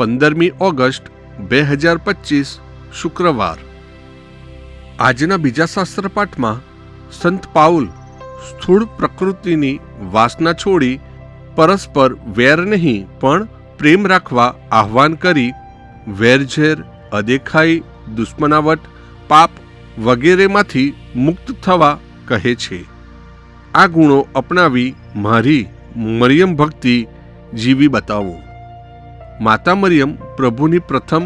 પંદરમી ઓગસ્ટ બે હજાર પચીસ, શુક્રવાર. આજના બીજા શાસ્ત્ર પાઠમાં સંત પાઉલ સ્થૂળ પ્રકૃતિની વાસના છોડી પરસ્પર વેર નહીં, પણ પ્રેમ રાખવા આહ્વાન કરી વેરઝેર અદેખાઈ, દુશ્મનાવટ, પાપ વગેરેમાંથી મુક્ત થવા કહે છે. આ ગુણો અપનાવી મારી મરિયમ ભક્તિ જીવી બતાવો. માતા મરિયમ પ્રભુની પ્રથમ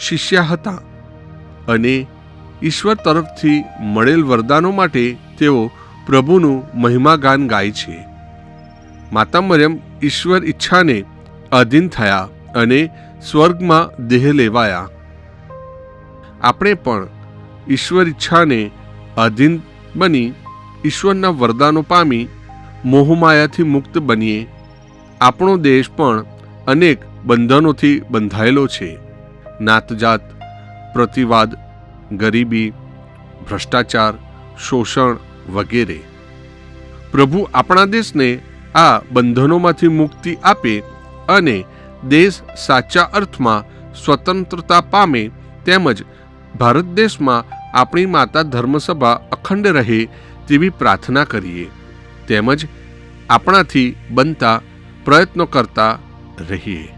શિષ્યા હતા અને ઈશ્વર તરફથી મળેલ વરદાનો માટે તેઓ પ્રભુનું મહિમાગાન ગાય છે. માતા મરિયમ ઈશ્વર ઈચ્છાને અધીન થયા અને સ્વર્ગમાં દેહ લેવાયા. આપણે પણ ઈશ્વર ઈચ્છાને અધીન બની ઈશ્વરના વરદાનો પામી મોહમાયાથી મુક્ત બનીએ. આપણો દેશ પણ અનેક બંધનોથી બંધાયેલો છે. નાતજાત, પ્રતિવાદ, ગરીબી, ભ્રષ્ટાચાર, શોષણ વગેરે. પ્રભુ આપણા દેશને આ બંધનોમાંથી મુક્તિ આપે અને દેશ સાચા અર્થમાં સ્વતંત્રતા પામે તેમજ ભારત દેશમાં આપણી માતા ધર્મસભા અખંડ રહે તેવી પ્રાર્થના કરીએ. તેમજ આપણાથી બનતા પ્રયત્નો કરતા રહીએ.